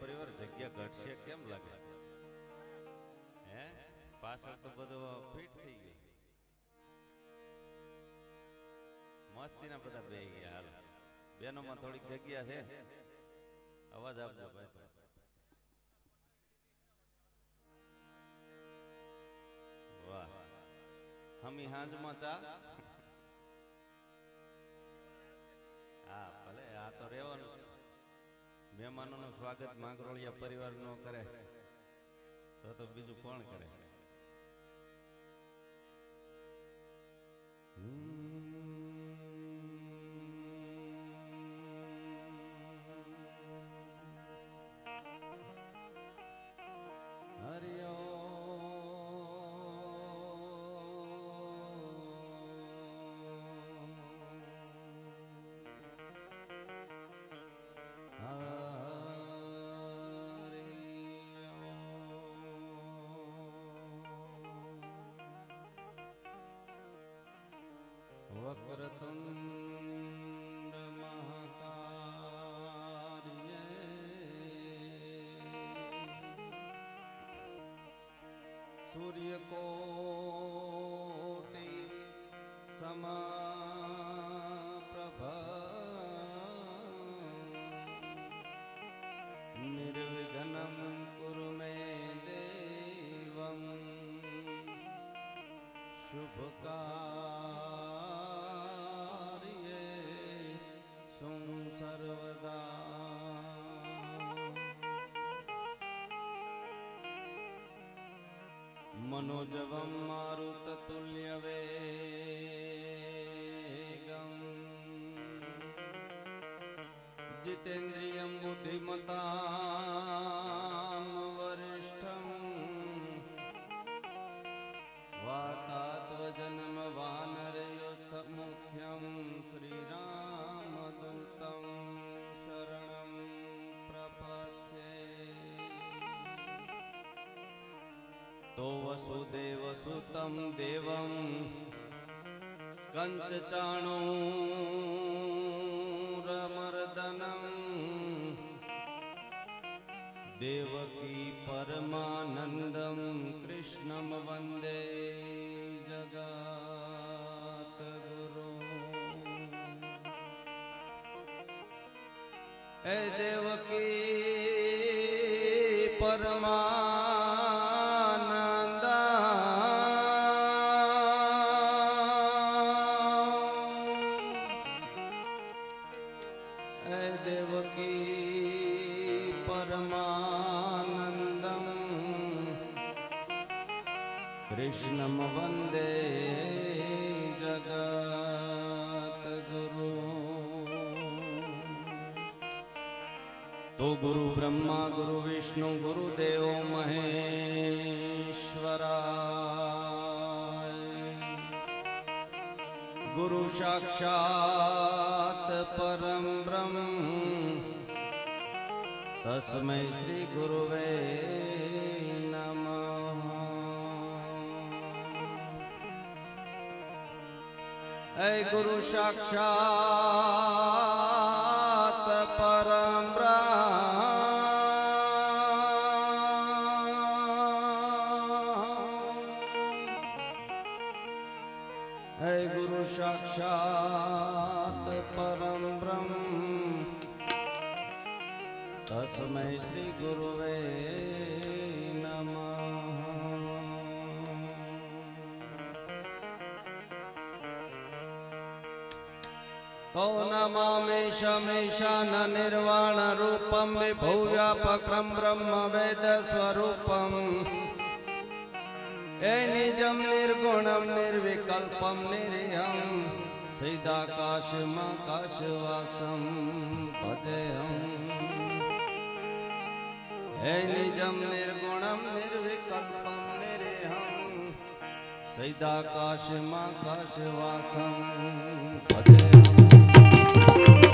પરિવાર જગ્યા ઘટશે કેમ લાગે? હે? પાછળ તો બધું ફિટ થઈ ગયું. મસ્તીના બધા બે ગયા હાલ. બેનોમાં થોડીક જગ્યા છે. અવાજ આપજો ભાઈ. વાહ. હમી હાંજમાં ચા? હા, ભલે, આ તો રહેવાનું. મહેમાનોનું સ્વાગત માંગરોળિયા પરિવાર નો કરે. તો તો બીજું કોણ કરે? હરિ વક્રતુંડ મહાકાર્ય સૂર્યકોટિ સમાપ્રભ નિર્વિઘ્નમ કુરુ મે દેવમ શુભકાર્યે સું સર્વદા મનોજવમ મારુતતુલ્યવેગમ જીતેન્દ્રિયમ બુદ્ધિમતામ વસુદેવસુતમ દેવમ કંચચાણૂરમર્દનમ દેવકી પરમાનંદમ કૃષ્ણમ વંદે જગતગુરુ હે દેવકી વિષ્ણુ ગુરુદેવ મહેશ્વરાય. ગુરુ સાક્ષાત પરમ બ્રહ્મ. તસ્મૈ શ્રી ગુરુવે નમઃ. ગુરુ સાક્ષાત તસ્મૈ શ્રી ગુરુવે નમઃ. ઓ નમામેશમેશાન નિર્વાણ રૂપમ વિભુવ્યાપક્રમ બ્રહ્મ વેદ સ્વરૂપમ. એ નિજમ નિર્ગુણમ નિર્વિકલ્પમ નિર્યમ. સિદ્ધાકાશમાં પદેહમ હે નિજમ નિર્ગુણમ નિર્વિકલ્પમ નિર્યમ સૈદાકાશમાં કાશવાસમ પદેહમ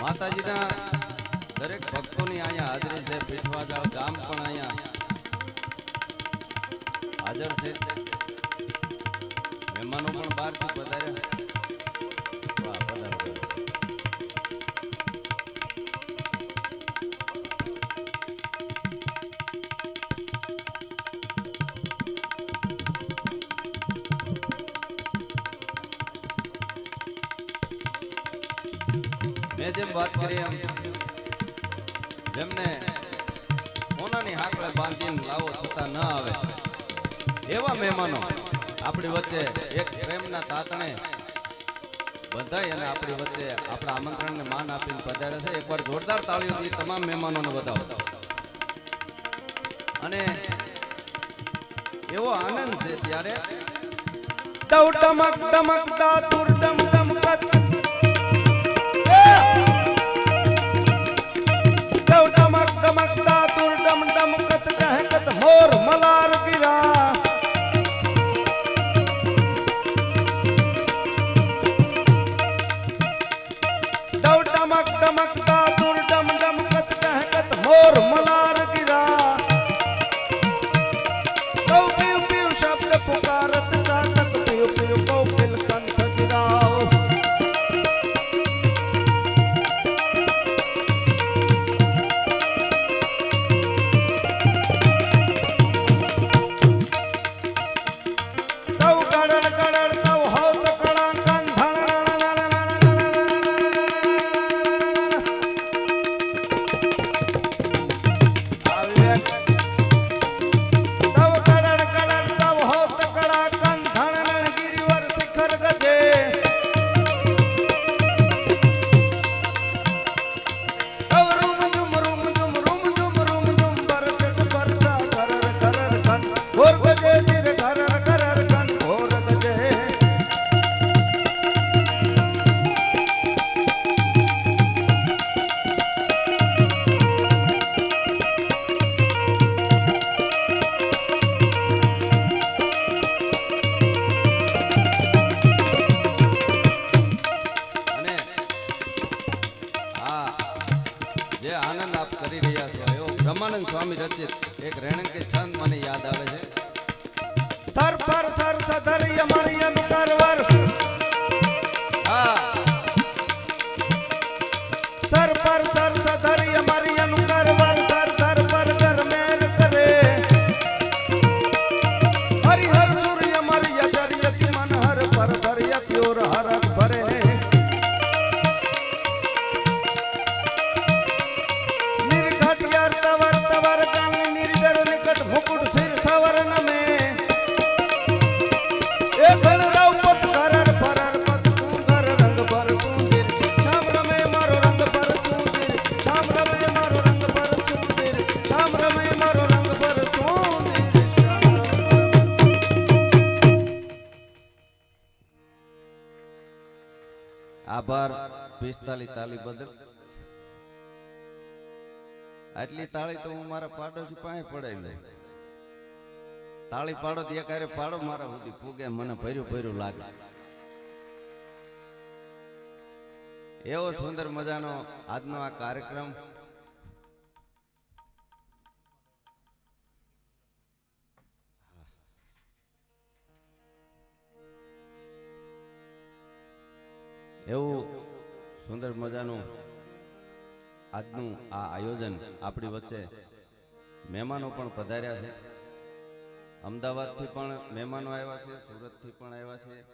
માતાજીના દરેક ભક્તોની અહીંયા હાજરી છે પીઠવાજાળ ગામ પણ અહીંયા હાજર છે. મહેમાનો પણ બહારથી પધાર્યા વાત કરી એમ. જેમને સોનાની હાકડે બાંધીને લાવો છતાં ન આવે. એવા મહેમાનો આપણી વચ્ચે એક પ્રેમના તાતણે બધાય અને આપણી વચ્ચે આપણા આમંત્રણને માન આપીને પધારે છે. એકવાર જોરદાર તાળીઓથી તમામ મહેમાનોને બતાવો અને એવો આનંદ છે ત્યારે. ડમક ડમકતા તુર ડમ ડમકત ડહકત મોર જે આનંદ આપ કરી રહ્યા છો. એવો બ્રહ્માનંદ સ્વામી રચિત એક રેણકી છંદ મને યાદ આવે છે. સર પર સર સધર યમર યમ કરવર. હા. સર પર સર સધર આભાર પિસ્તાલીસ તાલી બદલ. આટલી તાળી તો હું મારા પાડોશી પાસે પડાવી લઉં તાળી પાડો ત્યાં ક્યારે પાડો, મારા સુધી પૂગે, મને ભર્યું ભર્યું લાગે. એવો સુંદર મજાનો આજનો આ કાર્યક્રમ એવું સુંદર મજાનું આજનું આ આયોજન આપણી વચ્ચે મહેમાનો પણ પધાર્યા છે. અમદાવાદથી પણ મહેમાનો આવ્યા છે, સુરતથી પણ આવ્યા છે.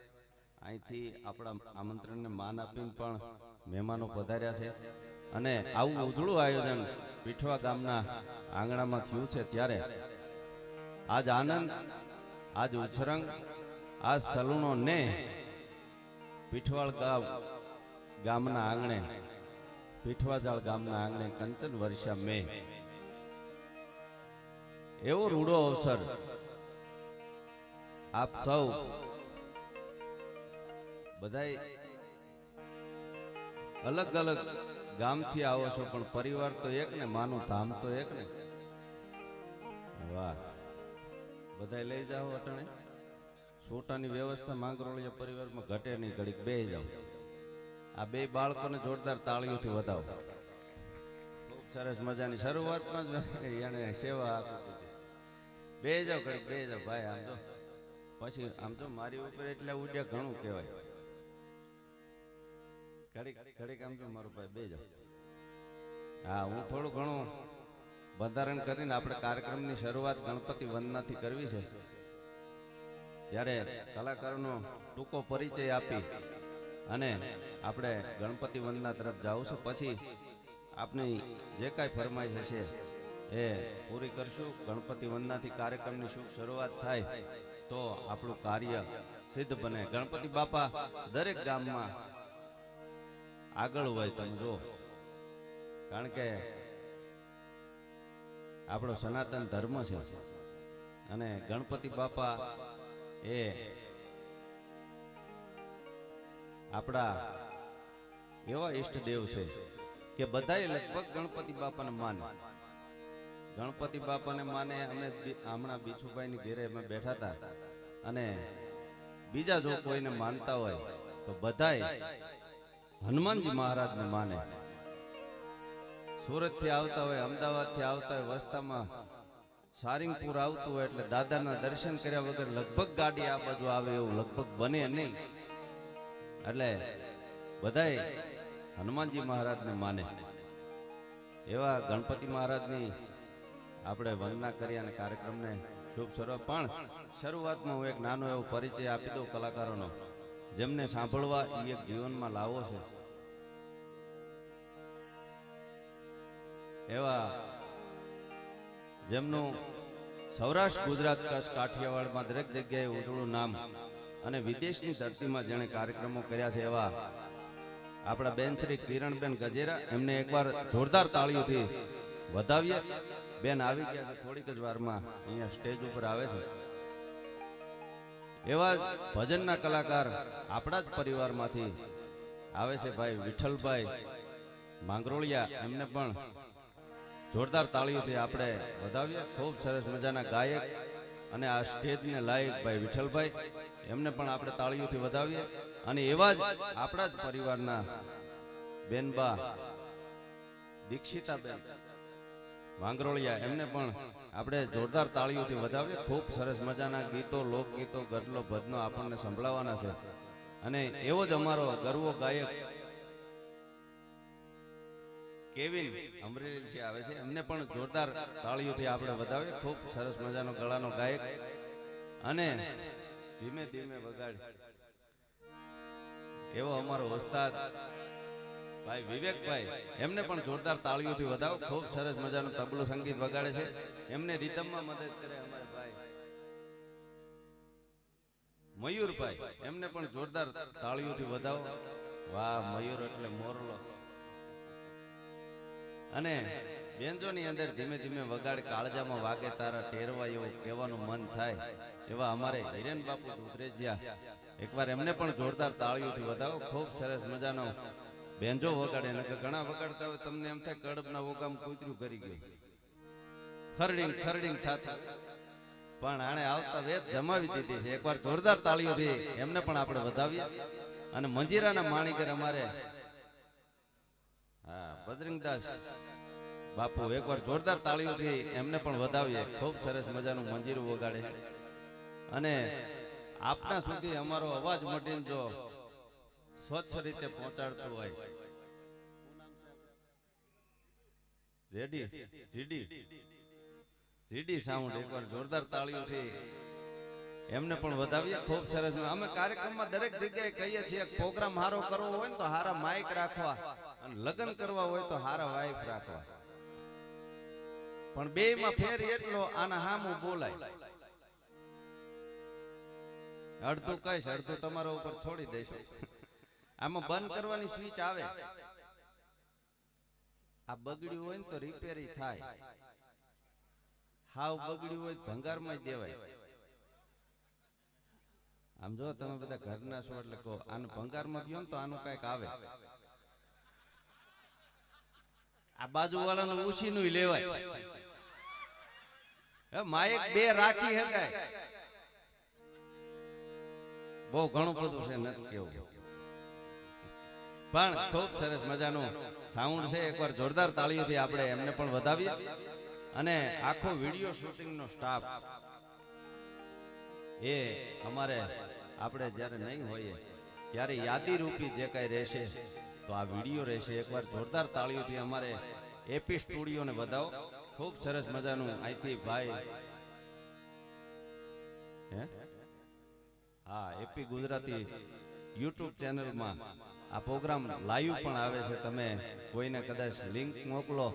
અહીંથી આપણા આમંત્રણને માન આપીને પણ મહેમાનો પધાર્યા છે. અને આવું ઉજળું આયોજન પીઠવા ગામના આંગણામાં થયું છે ત્યારે આજ આનંદ, આજ ઉછરંગ આજ સલુણો ને પીઠવાળ ગામ, ગામના આંગણે, પીઠવાજાળ ગામના આંગણે કંચન વર્ષા મે. એવો રૂડો અવસર આપ સૌ બધાય અલગ અલગ ગામથી આવો છો, પણ પરિવાર તો એક ને, માનું ધામ તો એક ને. વાહ. બધાય લઈ જાઓ અટાણે. સોટાની વ્યવસ્થા માંગરોળિયા પરિવારમાં ઘટે નહીં, ઘડીક બે જાઓ આ બે બાળકોને જોરદાર તાળીઓથી વધાવો. સરસ મજાની શરૂઆતમાં જ એને સેવા આપી બે જાઓ ઘડીક બે જાઓ ભાઈ, આમ તો પછી આમ તો મારી ઉપર એટલે ઉડ્યા ઘણું કહેવાય. ઘડીક ઘડીક આમ જો મારો ભાઈ બે જાઓ હા, હું થોડું ઘણું બંધારણ કરીને આપણે કાર્યક્રમની શરૂઆત ગણપતિ વંદનાથી કરવી છે. ત્યારે કલાકારોનો ટૂંકો પરિચય આપી અને આપણે ગણપતિ વંદના તરફ છે. પછી આપની જે કાંઈ ફરમાઈશ હશે એ પૂરી કરશું. ગણપતિ વંદનાથી કાર્યક્રમની શુભ શરૂઆત થાય તો આપણું કાર્ય સિદ્ધ બને. ગણપતિ બાપા દરેક ગામમાં આગળ હોય તમે જો કારણ કે આપણો સનાતન ધર્મ છે અને ગણપતિ બાપા એ આપણા એવા ઈષ્ટદેવ છે કે બધાય લગભગ ગણપતિ બાપાને માને. ગણપતિ બાપાને માને, અમે હમણાં બીછુભાઈની ઘેરે અમે બેઠા હતા અને બીજા જો કોઈને માનતા હોય તો બધાય હનુમાનજી મહારાજને માને. સુરતથી આવતા હોય અમદાવાદથી આવતા હોય, વસ્તામાં સારિંગપુર આવતું હોય એટલે દાદાના દર્શન કર્યા વગર લગભગ ગાડી આ બાજુ આવે એવું લગભગ બને નહીં. એટલે બધાય હનુમાનજી મહારાજને માને. એવા ગણપતિ મહારાજની આપણે વંદના કરી અને કાર્યક્રમને શુભ શરૂઆત પણ શરૂઆતમાં હું એક નાનો એવો પરિચય આપી દઉં કલાકારોનો. જેમને સાંભળવા એ એક જીવનમાં લાવો છે. એવા જેમનું સૌરાષ્ટ્ર, ગુજરાત, કચ્છ, કાઠિયાવાડમાં દરેક જગ્યાએ ઉજળું નામ અને વિદેશની ધરતીમાં જેણે કાર્યક્રમો કર્યા છે એવા આપણા બેન શ્રી કિરણબેન ગજેરા એમને એકવાર જોરદાર તાળીઓથી વધાવીએ. બેન આવી ગયા થોડીક જ વારમાં અહીંયા સ્ટેજ ઉપર આવે છે. એવા ભજનના કલાકાર આપણા જ પરિવારમાંથી આવે છે ભાઈ વિઠ્ઠલભાઈ માંગરોળિયા. એમને પણ જોરદાર તાળીઓથી આપણે વધાવીએ. ખૂબ સરસ મજાના ગાયક અને આ સ્ટેજને લાયક ભાઈ વિઠ્ઠલભાઈ. એમને પણ આપણે તાળીઓથી વધાવીએ. અને એવા જ આપણા જ પરિવારના બેનબા દીક્ષિતાબેન વાંગરોળિયા, એમને પણ આપણે જોરદાર તાળીઓથી વધાવીએ. ખૂબ સરસ મજાના ગીતો, લોકગીતો, ગરલો, ભજનો આપણને સંભળાવવાના છે. અને એવો જ અમારો ગરવો ગાયક કેવિન અમરેલીથી આવે છે. એમને પણ જોરદાર તાળીઓથી આપણે વધાવીએ. ખૂબ સરસ મજાનો ગળાનો ગાયક. અને ધીમે ધીમે વગાડ. એવો અમારો ઉસ્તાદ ભાઈ વિવેકભાઈ, એમને પણ જોરદાર તાળીઓથી વધાવો. ખૂબ સરસ મજાનું તબલું સંગીત વગાડે છે. એમને રીતમમાં મદદ કરે અમારા ભાઈ. મયુરભાઈ, એમને પણ જોરદાર તાળીઓથી વધાવો. વાહ, મયુર એટલે મોરલો. અને બેન્જોની અંદર ધીમે ધીમે વગાડ કાળજામાં વાગે તારા ટેરવા એવું કહેવાનું મન થાય. એવા અમારે હિરેન બાપુ દુધરેજિયા. એકવાર એમને પણ જોરદાર તાળીઓથી વધાવો, ખૂબ સરસ મજાનો. બેન્જો વગાડે, નકર ઘણા વગાડતા હોય, તમને એમ થાય કડબના ઓગામ કૂતર્યું કરી ગયું. ખરડિંગ ખરડિંગ થતા. પણ આણે આવતા વેદ જમાવી દીધી છે. એકવાર જોરદાર તાળીઓથી એમને પણ આપણે વધાવીએ. અને મંજીરાના માણીકર અમારે બજરંગદાસ બાપુ એકવાર જોરદાર તાળીઓથી એમને પણ વધાવીએ. ખૂબ સરસ મજાનું મંજીરું વગાડે. અને આપના સુધી અમારો અવાજ મટીને જો સ્વચ્છ રીતે પહોંચાડતું હોય. રેડી, જીડી જીડી સાઉન્ડ એકવાર જોરદાર તાળીઓથી એમને પણ વધાવીએ. ખૂબ સરસ. અમે કાર્યક્રમમાં દરેક જગ્યાએ કહીએ છીએ પ્રોગ્રામ હારો કરવો હોય ને તો હારા માઇક રાખવા. અને લગ્ન કરવા હોય તો હારા વાઈફ રાખવા. પણ બે માં ફેર એટલો આના હામું બોલાય. અડધું કહીશ અડધું તમારા ઉપર છોડી દઈશું. આમાં બંધ કરવાની સ્વિચ આવે. આ બગડ્યું હોય ને તો રિપેરી થાય. હાવ બગડ્યું હોય ભંગારમાં જ દેવાય. આમ જો તમે બધા ઘરના છો એટલે કહો આનું ભંગારમાં ગયો ને તો આનું કંઈક આવે. આ બાજુ વાળાનું ઉશીનું લેવાય. માયક બે રાખી હકાય બહુ ઘણું બધું છે નથી કેવું. પણ ખૂબ સરસ મજાનું સાઉન્ડ છે એકવાર જોરદાર તાળીઓથી આપણે એમને પણ વધાવીએ. અને આખો વીડિયો શૂટિંગનો સ્ટાફ. એ અમારે આપણે જ્યારે નહીં હોઈએ ત્યારે યાદી રૂપી જે કાંઈ રહેશે તો આ વીડિયો રહેશે એકવાર જોરદાર તાળીઓથી અમારે એપી સ્ટુડિયોને વધાવો. ખૂબ સરસ મજાનું અહીંથી ભાઈ. હે? એપી ગુજરાતી યુટ્યુબ ચેનલમાં આ પ્રોગ્રામ લાઈવ પણ આવે છે. તમે કોઈને કદાચ લિંક મોકલો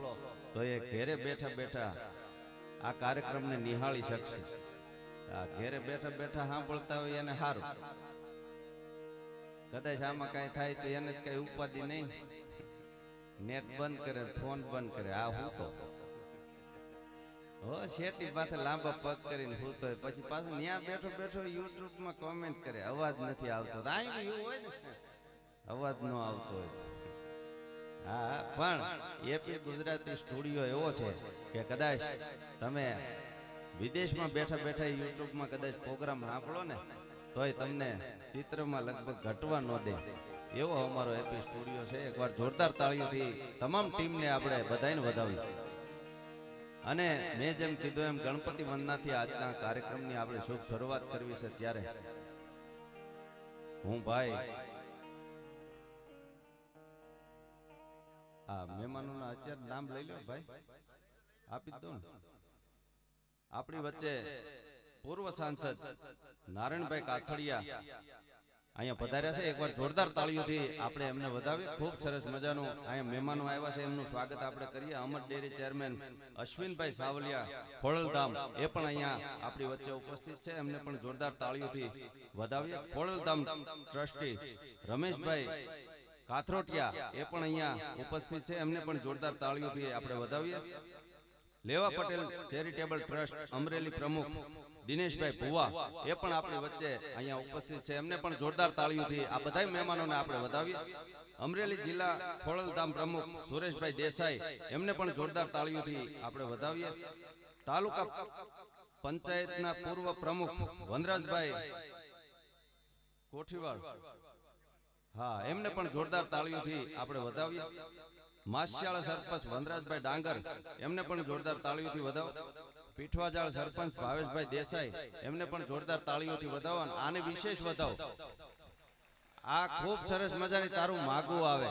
તો એ ઘેરે બેઠા બેઠા આ કાર્યક્રમને નિહાળી શકશે. આ ઘેરે બેઠા બેઠા સાંભળતા હોય એને સારું. કદાચ આમાં કઈ થાય તો એને કઈ ઉપાધિ નહીં. નેટ બંધ કરે, ફોન બંધ કરે, આ હું તો હો શેટી પાસે લાંબા પગ કરીને હું તો પછી પાછું ત્યાં બેઠો બેઠો યુટ્યુબમાં કોમેન્ટ કરે, અવાજ નથી આવતો. અહીં હોય ને. અવાજ ન આવતો હોય. હા, પણ એપી ગુજરાતી સ્ટુડિયો એવો છે કે કદાચ તમે વિદેશમાં બેઠા બેઠા યુટ્યુબમાં કદાચ પ્રોગ્રામ સાંભળો ને તોય તમને ચિત્રમાં લગભગ ઘટવા ન દે. એવો અમારો એપી સ્ટુડિયો છે. એકવાર જોરદાર તાળીઓથી તમામ ટીમને આપણે બધાને વધાવી. અને મેં જેમ કીધું એમ ગણપતિ વંદનાથી આજના કાર્યક્રમની આપણે શુભ શરૂઆત કરવી છે ત્યારે. હું ભાઈ, આ મહેમાનોના અત્યારે નામ લઈ લો ભાઈ. આપી દો આપણી વચ્ચે પૂર્વ સાંસદ નારાયણભાઈ કાછડિયા અહીંયા પધાર્યા છે. એકવાર જોરદાર તાળીઓથી આપણે એમને વધાવીએ. ખૂબ સરસ મજાનું અહીંયા મહેમાનો આવ્યા છે. એમનું સ્વાગત આપણે કરીએ. અમર ડેરી ચેરમેન અશ્વિનભાઈ સાવલિયા ખોળલધામ એ પણ અહીંયા આપણી વચ્ચે ઉપસ્થિત છે. એમને પણ જોરદાર તાળીઓથી વધાવીએ. ખોળલધામ ટ્રસ્ટી રમેશભાઈ કાથરોટિયા એ પણ અહીંયા ઉપસ્થિત છે. એમને પણ જોરદાર તાળીઓથી આપણે વધાવીએ. લેવા પટેલ ચેરિટેબલ ટ્રસ્ટ અમરેલી પ્રમુખ દિનેશભાઈ ભુવા એ પણ આપણી વચ્ચે અહીંયા ઉપસ્થિત છે. એમને પણ જોરદાર તાળીઓથી આ બધા મહેમાનોને આપણે વધાવીએ. અમરેલી જિલ્લા ખોળલધામ પ્રમુખ સુરેશભાઈ દેસાઈ. એમને પણ જોરદાર તાળીઓથી આપણે વધાવીએ. તાલુકા પંચાયતના પૂર્વ પ્રમુખ વનરાજભાઈ કોઠીવાડ. હા એમને પણ જોરદાર તાળીઓથી આપણે વધાવીએ. માસિયાળા સરપંચ વનરાજભાઈ ડાંગર. એમને પણ જોરદાર તાળીઓથી વધાવો. પીઠવાજાળ સરપંચ ભાવેશભાઈ દેસાઈ એમને પણ જોરદાર તાળીઓથી વધાવો આને વિશેષ વધાવો. આ ખૂબ સરસ મજાની તારું માગવું આવે.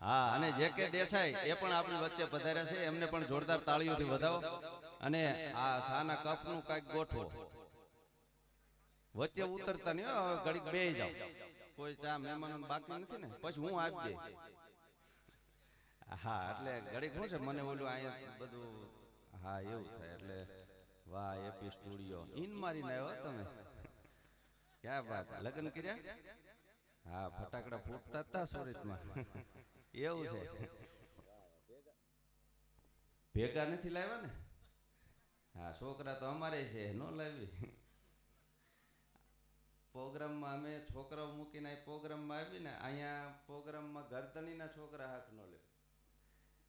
હા અને જે કે દેસાઈ એ પણ આપણી વચ્ચે પધાર્યા છે એમને પણ જોરદાર તાળીઓથી વધાવો અને આ સાના કપનું કાંઈક ગોઠવો. વચ્ચે ઉતરતા નહીં હવે ઘડીક બે જાઓ. કોઈ ચા મહેમાનો બાકી નથી ને? પછી હું આપી દે હા એટલે ઘડીક શું છે મને ઓલું અહીંયા બધું હા એવું થાય. એટલે વાહ એપી સ્ટુડિયો ઇન મારીને આવ્યો તમે? ક્યાં વાત? લગ્ન કર્યા? હા ફટાકડા ફૂટતા હતા સુરતમાં એવું છે. ભેગા નથી લાવ્યા ને? હા છોકરા તો અમારે છે ન લાવી. પ્રોગ્રામમાં અમે છોકરાઓ મૂકીને પ્રોગ્રામમાં આવીને અહીંયા પ્રોગ્રામમાં ગરદણીના છોકરા હાથ ન લે.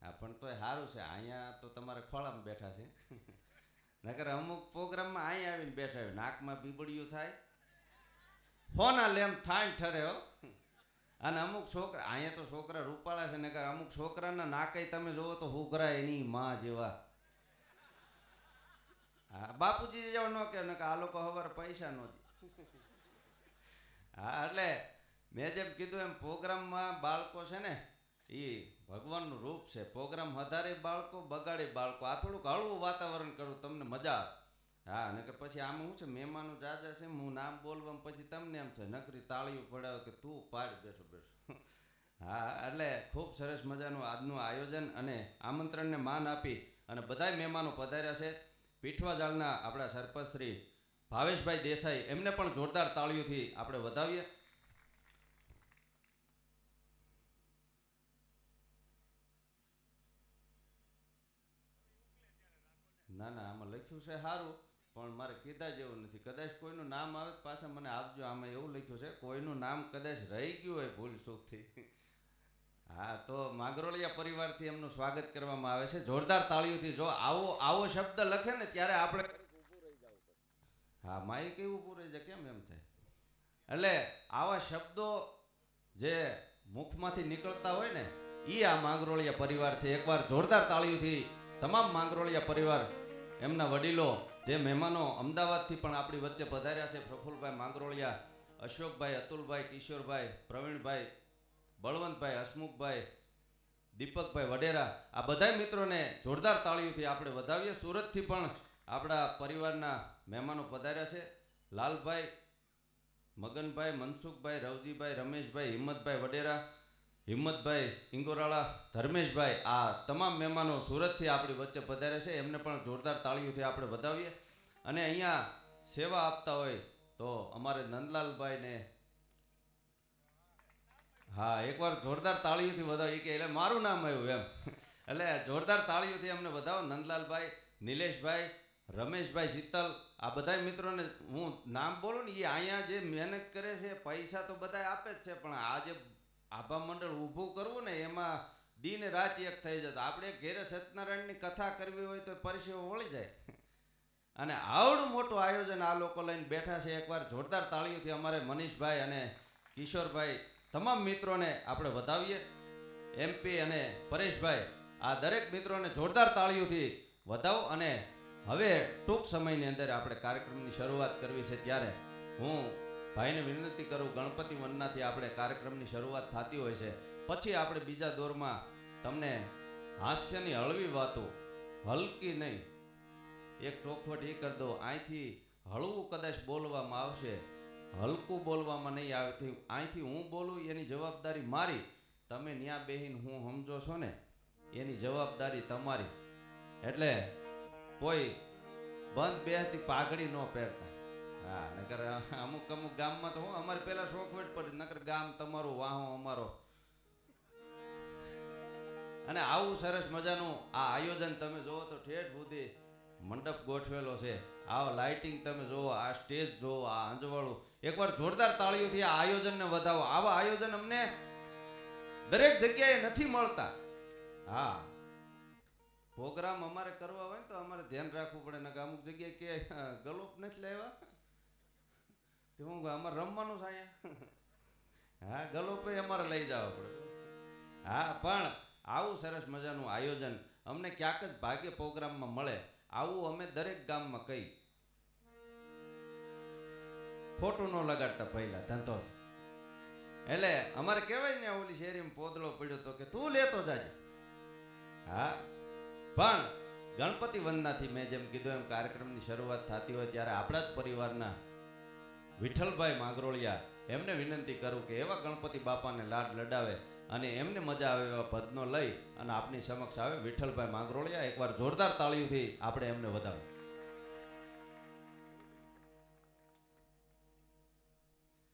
હા, પણ તોય સારું છે. અહીંયા તો તમારે ખોળામાં બેઠા છે. નકર અમુક પ્રોગ્રામમાં અહીંયા આવીને બેઠા હોય. નાકમાં પીપળિયું થાય. હોના લેમ થાય ઠરે હો. અને અમુક છોકરા, અહીંયા તો છોકરા રૂપાળા છે, નકર અમુક છોકરાના નાકે તમે જોવો તો હુકરા એની માં જેવા. હા બાપુજી જેવા ન કે આ લોકો હવાર પૈસા નો હા, એટલે મેં જેમ કીધું એમ, પ્રોગ્રામમાં બાળકો છે ને એ ભગવાનનું રૂપ છે. પ્રોગ્રામ વધારે બાળકો, બગાડે બાળકો. આ થોડુંક હળવું વાતાવરણ કરું, તમને મજા હા, નકર પછી આમ શું છે, મહેમાનો જાજા છે, હું નામ બોલવા પછી તમને એમ થાય, નકરી તાળીઓ પડાવે કે તું પાડ, બેઠો બેઠો. હા, એટલે ખૂબ સરસ મજાનું આજનું આયોજન અને આમંત્રણને માન આપી અને બધાય મહેમાનો પધાર્યા છે. પીઠવા જાળના આપણા સરપંચ શ્રી ભાવેશભાઈ દેસાઈ, એમને પણ જોરદાર તાળીઓથી આપણે વધાવીએ ના ના આમાં લખ્યું છે સારું પણ મારે કીધા જેવું નથી. કદાચ કોઈનું નામ આવે પાછા મને આપજો. આમાં એવું લખ્યું છે, કોઈનું નામ કદાચ રહી ગયું હોય ભૂલ સુખથી. હા, તો માગરોળિયા પરિવારથી એમનું સ્વાગત કરવામાં આવે છે. જોરદાર તાળીઓથી જો આવો આવો શબ્દ લખે ને ત્યારે આપણે હા માય કેવું પૂરે છે કેમ એમ થાય? એટલે આવા શબ્દો જે મુખમાંથી નીકળતા હોય ને એ આ માંગરોળિયા પરિવાર છે. એકવાર જોરદાર તાળીઓથી તમામ માંગરોળિયા પરિવાર એમના વડીલો, જે મહેમાનો અમદાવાદથી પણ આપણી વચ્ચે પધાર્યા છે, પ્રફુલભાઈ માંગરોળિયા, અશોકભાઈ, અતુલભાઈ, કિશોરભાઈ, પ્રવીણભાઈ, બળવંતભાઈ, હસમુખભાઈ, દીપકભાઈ વડેરા, આ બધા મિત્રોને જોરદાર તાળીઓથી આપણે વધાવીએ. સુરતથી પણ આપણા પરિવારના મહેમાનો પધાર્યા છે. લાલભાઈ, મગનભાઈ, મનસુખભાઈ, રવજીભાઈ, રમેશભાઈ, હિંમતભાઈ વડેરા હિંમતભાઈ ઇંગોરાળા, ધર્મેશભાઈ, આ તમામ મહેમાનો સુરતથી આપણી વચ્ચે પધારે છે. એમને પણ જોરદાર તાળીઓથી આપણે વધાવીએ. અને અહીંયા સેવા આપતા હોય તો અમારે નંદલાલભાઈને હા, એકવાર જોરદાર તાળીઓથી વધાવી કે એટલે મારું નામ આવ્યું એમ. એટલે જોરદાર તાળીઓથી અમને વધાવો. નંદલાલભાઈ, નિલેશભાઈ, રમેશભાઈ શીતલ, આ બધા મિત્રોને હું નામ બોલું ને, એ અહીંયા જે મહેનત કરે છે, પૈસા તો બધા આપે જ છે, પણ આ જે આભા મંડળ ઊભું કરવું ને એમાં દિન રાત એક થઈ જતા. આપણે ઘેરે સત્યનારાયણની કથા કરવી હોય તો પરસેવો વળી જાય. અને આવડું મોટું આયોજન આ લોકો લઈને બેઠા છે. એકવાર જોરદાર તાળીઓથી અમારે મનીષભાઈ અને કિશોરભાઈ તમામ મિત્રોને આપણે વધાવીએ. એમપી અને પરેશભાઈ, આ દરેક મિત્રોને જોરદાર તાળીઓથી વધાવો અને હવે ટૂંક સમયની અંદર આપણે કાર્યક્રમની શરૂઆત કરવી છે ત્યારે હું ભાઈને વિનંતી કરું, ગણપતિ વનનાથી આપણે કાર્યક્રમની શરૂઆત થતી હોય છે. પછી આપણે બીજા દોરમાં તમને હાસ્યની હળવી વાતો, હલકી નહીં. એક ચોખવટ એ કરી દો અહીંથી હળવું કદાચ બોલવામાં આવશે. હલકું બોલવામાં નહીં આવે અહીંથી હું બોલું? એની જવાબદારી મારી. તમે ન્યા બેહીન હું સમજો છો ને, એની જવાબદારી તમારી. એટલે કોઈ બંધ બેહતી પાઘડી ન પહેરતા. હા, નકર અમુક અમુક ગામમાં તો હું, અમારે પેલા શોખવટ પડી, નકર ગામ તમારું, વાહો અમારો. અને આવું સરસ મજાનું આ આયોજન તમે જુઓ તો ઠેઠ સુધી મંડપ ગોઠવેલો છે. આ લાઇટિંગ તમે જોવો, આ સ્ટેજ જોવો, આ અંજવાળું. એકવાર જોરદાર તાળીઓથી આ આયોજનને વધાવો. આવા આયોજન અમને દરેક જગ્યાએ નથી મળતા. હા. પ્રોગ્રામ અમારે કરવા હોય ને તો અમારે ધ્યાન રાખવું પડે ને અમુક જગ્યાએ કે, ગલોપ નથી લેવા તે હું અમારે રમવાનું છે અહીંયા હા, ગલોપે અમારે લઈ જાવ આપણે હા, પણ આવું સરસ મજાનું આયોજન અમને ક્યાંક જ ભાગ્ય પ્રોગ્રામમાં મળે. આવું અમે દરેક ગામમાં કહી ખોટું ન લગાડતા પહેલા, ધંધો એટલે અમારે કહેવાય ને ઓલી શેરીમાં પોદળો પડ્યો તો કે, તું લેતો જાજે. હા, પણ ગણપતિ વંદનાથી મેં જેમ કીધું એમ કાર્યક્રમની શરૂઆત થતી હોય ત્યારે આપણા જ પરિવારના વિઠ્ઠલભાઈ માગરોળિયા, એમને વિનંતી કરું કે એવા ગણપતિ બાપાને લાડ લડાવે અને એમને મજા આવે એવા પદનો લઈ અને આપની સમક્ષ આવે વિઠ્ઠલભાઈ માંગરોળિયા. એકવાર જોરદાર તાળીઓથી આપણે એમને વધાવીએ.